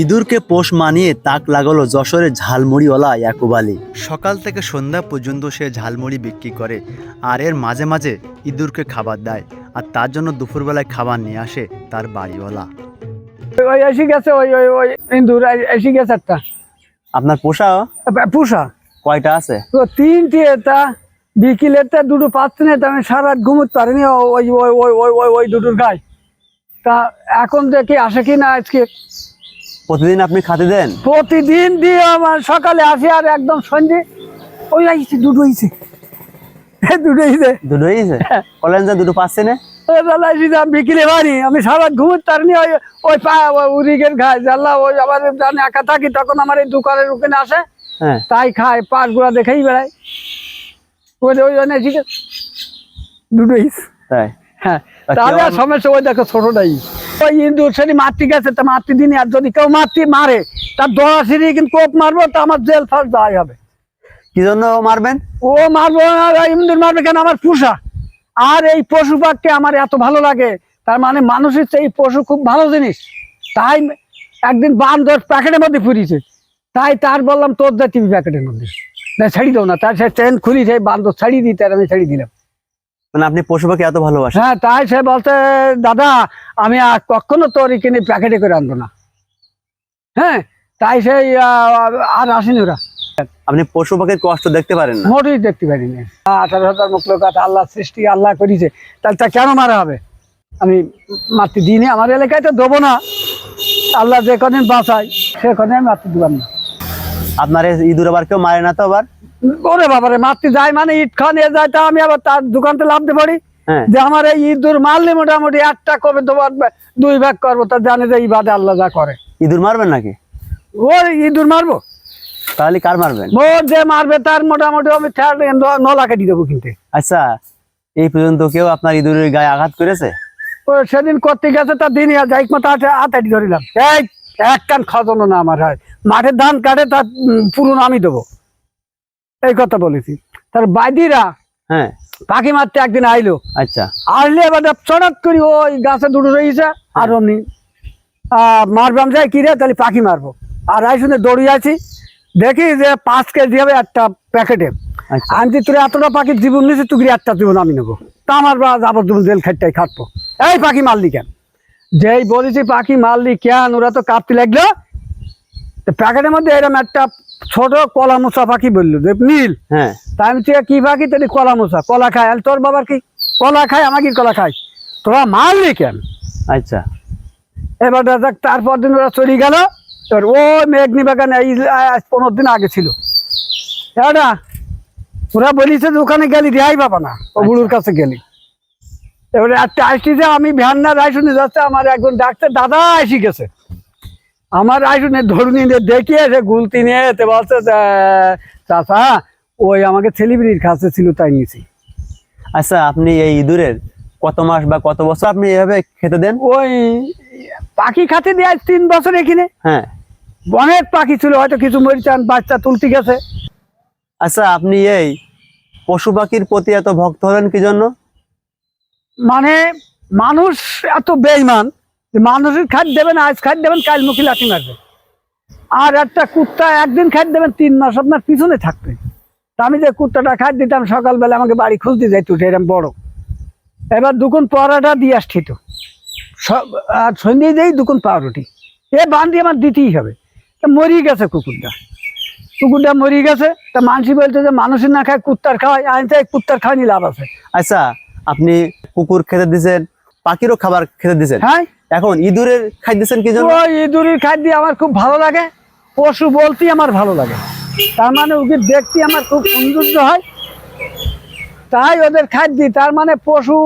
ইঁদুরকে পোষ মানিয়ে তাক লাগালো যশোরের ঝালমুড়িওয়ালা ইয়াকুব আলী। সকাল থেকে সন্ধ্যা পর্যন্ত সে ঝালমুড়ি বিক্রি করে আর এর মাঝে মাঝে ইঁদুরকে খাবার দেয় আর তার জন্য দুপুরবেলায় খাবার নিয়ে আসে তার বাড়িওয়ালা। ওই এসে গেছে ওই ওই ওই ইন্দুর এসে গেছে একটা। আপনার পোষা? পুষা। কয়টা আছে? তো তিনটে তা বিকেলেরটা দুটো পাচ্ছি না আমি সারা রাত ঘুমোতে পারিনি ওই ওই ওই ওই ওই ওই দুটোর গায়ে। তা এখন দেখি আসে কি না আজকে। প্রতিদিন আপনি খাতে দেন? প্রতিদিন দিয়ে আমার সকালে আসি আর একদম সন্ধে ওই আইছে দুটো হইছে দুটো হইছে দুটো বলেন যে দুটো পাচ্ছে না? আমি বিকেলে বাড়ি আমি সারা ঘুমোতে পারিনি ওই ওই পা ওই উরিকের ঘায় জানলা ওই আবার একা থাকি তখন আমার এই দোকানের ওখানে আসে। হ্যাঁ। তাই খায়গুলা দেখেই বেড়ায়। ওই ওই জন্য এসে গেছে। দুটোই হ্যাঁ। তা তাহলে আর সমস্যা ওই দেখো ছোটটাই। ওই ইন্দুর সেটি মাতৃ গেছে তা মাতৃ দিনে আর যদি কেউ মাতৃ মারে তার দোয়া সিঁড়ি কিন্তু কোপ মারবো তা আমার জেল ফার্স্ট দেওয়াই হবে। কি জন্য মারবেন? ও মারবো ইন্দুর মারবে কেন? আমার পুষা। আর এই পশু পাখকে আমার এত ভালো লাগে তার মানে মানুষের এই পশু খুব ভালো জিনিস। তাই একদিন বান্দর প্যাকেটের মধ্যে ফুরিয়েছে তাই তার বললাম তোর দা টিভি প্যাকেটের মধ্যে। না ছাড়ি দাও না তার সে চেন খুলি সেই বান্দর ছাড়িয়ে দিতে আর আমি ছাড়িয়ে দিলাম। মানে আপনি পশু পাখি এত ভালোবাসেন? হ্যাঁ তাই সে বলতে দাদা আমি আর কখনো তোর এখানে প্যাকেটে করে আনব না। হ্যাঁ তাই সেই আহ, আর আসেনি ওরা। আপনি পশু পাখির কষ্ট দেখতে পারেন না? মোটেই দেখতে পারিনি। আঠারো হাজার মুখ লোক আছে আল্লাহ সৃষ্টি আল্লাহ করেছে। তাহলে তা কেন মারা হবে? আমি মাতৃ দিইনি আমার এলাকায় তো দেবো না। আল্লাহ যে কদিন বাঁচাই সে কদিন আমি মাতৃ দিলাম না। আপনার এই ইঁদুর আবার কেউ মারে না তো আবার? ওরে বাবারে মাতৃ যায় মানে ইট খান এ যায় তা আমি আবার তার দোকানতে লাভ দিয়ে পড়ি হ্যাঁ। যে আমার এই ইঁদুর মারলে মোটামুটি একটা কবে আর দুই ভাগ করব তা জানে যে এই বাদে আল্লাহ যা করে। ইঁদুর মারবেন নাকি? ও ইঁদুর মারবো। তাহলে কার মারবেন? ও যে মারবে তার মোটামুটি আমি নলা কেটে দেবো কিন্তু। আচ্ছা এই পর্যন্ত কেউ আপনার ইঁদুরের গায়ে আঘাত করেছে? ও সেদিন করতে গেছে তার দিনই আর যাই মতো হাতাটি ধরিলাম। এই এক কান খাজনো না আমার হয়। মাঠের ধান কাটে তার উম, পুরো আমি দেবো। এই কথা বলেছি। তার বাইদিরা হ্যাঁ। পাখি মারতে একদিন আইলো। আচ্ছা। আসলে এবার চড়াত করি ওই গাছে দুটো রয়েছে আর অমনি আহ, মারবাম যাই কি রে তাহলে পাখি মারবো। আর আই শুনে দৌড়িয়ে আছি। দেখি যে পাঁচ কেজি হবে একটা প্যাকেটে। আচ্ছা। আমি তোর এতটা পাখির জীবন নিয়েছি তুই একটা জীবন আমি নেব। তা আমার বা যাবত জীবন জেল খাটটাই খাটবো। এই পাখি মারলি কেন? যেই বলেছি পাখি মারলি কেন ওরা তো কাঁপতে লাগল। প্যাকেটের মধ্যে এরকম একটা ছোট কলা মোচা পাখি বলল যে নীল। হ্যাঁ। তা আমি তুই কি পাখি? তাহলে কলা মোচা কলা খায়। আর তোর বাবার কি? কলা খায় আমাকে কলা খায়। তোরা মারলি কেন? আচ্ছা। এবার দেখ তারপর দিন ওরা চলে গেল। এবার ও মেঘনি বাগানে এই আজ পনেরো দিন আগে ছিল। এটা ওরা বলিছে যে ওখানে গেলি রেহাই পাবা না। ও বুড়ুর কাছে গেলি। এবারে একটা আসছি যে আমি ভ্যান না রায় শুনে যাচ্ছে আমার একজন ডাক্তার দাদা এসে গেছে। আমার শুনে ধরুন দেখিয়ে সে গুলতি নিয়ে এতে বলছে চাচা ওই আমাকে ছেলিবিরির কাছে ছিল তাই নিয়েছি। আচ্ছা আপনি এই ইঁদুরের কত মাস বা কত বছর আপনি এভাবে খেতে দেন? ওই পাখি খাতে দেয় তিন বছর এখানে। হ্যাঁ। অনেক পাখি ছিল হয়তো কিছু মরিচান বাচ্চা তুলতে গেছে। আচ্ছা আপনি এই পশু পাখির প্রতি এত ভক্ত হলেন কি জন্য? মানে মানুষ এত বেইমান মানুষের খাদ্য দেবেন আজ খাদ্য দেবেন কাল মুখে লাঠি মারবে আর একটা কুত্তা একদিন খাদ্য দেবেন তিন মাস আপনার পিছনে থাকবে। তা আমি যে কুত্তাটা খাদ্য দিতাম সকালবেলা আমাকে বাড়ি খুলতে যাইতো এরকম বড়। এবার দুকুন পরাটা দিয়ে আসছি তো। সব আর সন্ধ্যে দেই দুকুন পাউরুটি। এ বান্ধি আমার দিতেই হবে। তা মরিয়ে গেছে কুকুরটা। কুকুরটা মরিয়ে গেছে তা মানুষই বলছে যে মানুষের না খায় কুত্তার খাওয়ায় আমি চাই কুত্তার খাওয়ানি লাভ আছে। আচ্ছা আপনি কুকুর খেতে দিছেন পাখিরও খাবার খেতে দিছেন হ্যাঁ। এখন ইঁদুরের খাই দিচ্ছেন কি জন্য? ইঁদুরের খাদ্য আমার খুব ভালো লাগে পশু বলতেই আমার ভালো লাগে। তার মানে ওকে দেখতে আমার খুব সৌন্দর্য হয়। তাই ওদের খাদ্য তার মানে পশু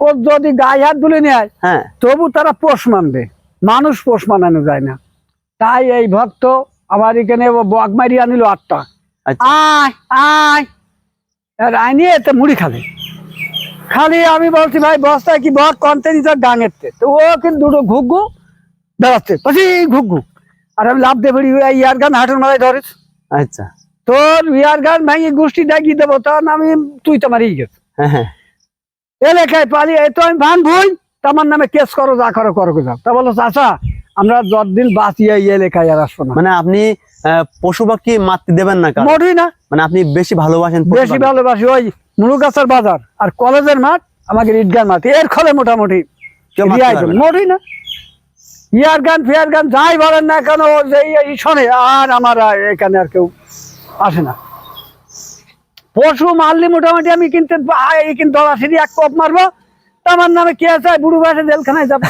ওর যদি গায়ে হাত তুলে নেয় হ্যাঁ। তবু তারা পোষ মানবে। মানুষ পোষ মানানো যায় না। তাই এই ভক্ত আমার এখানে ও বক মারি আনিল আটটা। আচ্ছা। আয় আয়। আর আইনিয়ে এতে মুড়ি খালে খালি আমি বলছি ভাই বস্তায় কি বক কন্তে দিতে ডাঙের তো ও কিন্তু দুটো ঘুঘু বেড়াচ্ছে বলছি ঘুঘু। আর আমি লাভ দিয়ে পড়ি ইয়ার গান হাঁটুর মাথায় ধরিস। আচ্ছা। তোর ইয়ার গান ভেঙে গোষ্ঠী ডাকিয়ে দেবো তখন আমি তুই তো মারিয়ে গেছে হ্যাঁ হ্যাঁ। এলাকায় পালিয়ে এই তো আমি ভান ভুই তোমার নামে কেস করো যা করো করো যাও তা বলো চাচা আমরা যতদিন বাঁচি এই এলাকায় আর আসব না। মানে আপনি পশু পাখি মারতে দেবেন না? মোটেই না মানে আপনি বেশি ভালোবাসেন বেশি। ভালোবাসি ওই মুরুগাছার বাজার আর কলেজের মাঠ আমাদের ঈদগার মাঠ এর ফলে মোটামুটি দেবে। না। মোটেই না ইয়ার গান ফিয়ার গান যাই বলেন না কেন যে শোনে আর আমার এখানে আর কেউ আসে না পশু মারলি মোটামুটি আমি কিনতে কিন্তু দলাশিরি এক কপ মারবো তা আমার নামে কে আছে বুড়ো বয়সে জেলখানায় যাব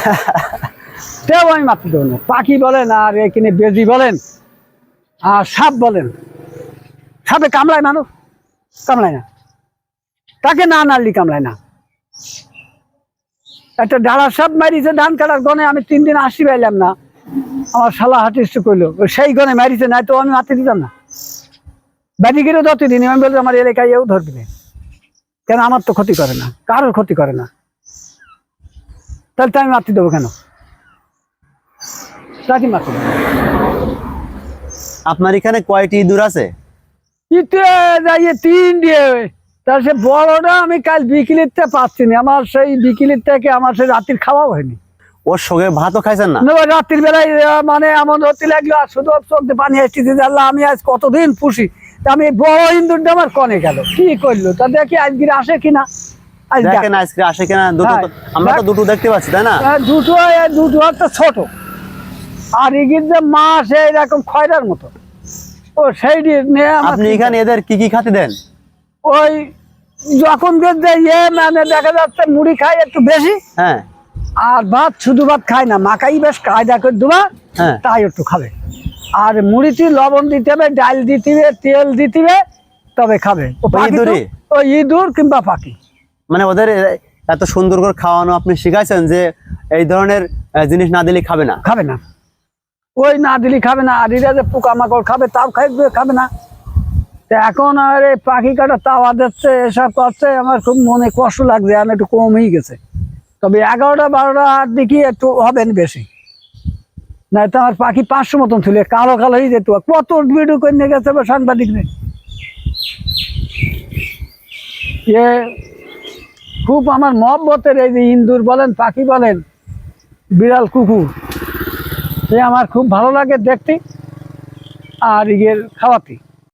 তেও আমি মারতে দেবো না পাখি বলেন আর এখানে বেজি বলেন সাপ বলেন। সাপে কামড়ায় মানুষ? কামড়ায় না। তাকে না নাড়লি কামড়ায় না। একটা ডালা সাপ মারিছে, ধান কাটার গনে আমি তিন দিন আসি পাইলাম না। আমার শালা হাটিস করল সেই গনে মারিছে না তো আমি মারতে দিতাম না। ব্যাটি গিরে যত দিন, আমি বলছি আমার এলাকায় এও ধরবি। কেন, আমার তো ক্ষতি করে না। কারোর ক্ষতি করে না। তাহলে তো আমি মারতে দেবো কেন? তাকে মারতে দেবো। আপনার এখানে কয়টি ইঁদুর আছে? তিন দিয়ে। তার সে বড়টা আমি কাল বিকেলিতে পাচ্ছি না আমার সেই বিকেলির থেকে আমার সেই রাত্রির খাওয়াও হয়নি। ওর সঙ্গে ভাতও খাইছেন না? রাত্রির বেলায় মানে এমন হতে লাগল আর শুধু চোখ পানি আসতেছে আল্লাহ আমি আজ কতদিন পুষি? তা আমি বড় ইন্দুরটা আমার কনে গেল। কি করল? তা দেখি আজকে আসে কিনা। দেখেন আজকে আসে কিনা? দুটো হ্যাঁ, আমরা তো দুটো দেখতে পাচ্ছি তাই না? দুটো দুটো একটা ছোট। আর ইগির যে মাছ খয়রার মতো। ও সেই নিয়ে আপনি এখানে এদের কি কি খাতে দেন? ওই যখন ইয়ে মানে দেখা যাচ্ছে মুড়ি খায় একটু বেশি হ্যাঁ। আর ভাত শুধু ভাত খায় না মাকাই বেশ কায়দা করে দেবা হ্যাঁ। একটু খাবে। আর মুড়িতে লবণ দিতে হবে ডাল দিতে হবে তেল দিতে হবে তবে খাবে। ও? ওই ইঁদুর কিংবা পাখি। মানে ওদের এত সুন্দর করে খাওয়ানো আপনি শিখাইছেন যে এই ধরনের জিনিস না দিলে খাবে না। খাবে না। ওই না দিলি খাবে না, আর এরা যে পোকামাকড় খাবে, তাও খাইবে খাবে না। তা এখন আর এই পাখি কাটা তাওয়া দিচ্ছে এসব করছে, আমার খুব মনে কষ্ট লাগছে, আর একটু কমই গেছে। তবে এগারোটা বারোটার দিকে একটু হবেন বেশি। না তো আমার পাখি পাঁচশো মতন ছিল, কালো কালো হয়ে যেত। কত ভিডিও করে নিয়ে গেছে বা সাংবাদিক নেই এ, খুব আমার মহব্বতের এই যে ইন্দুর বলেন, পাখি বলেন, বিড়াল, কুকুর। এ আমার খুব ভালো লাগে দেখতে আর ইয়ের খাওয়াতে।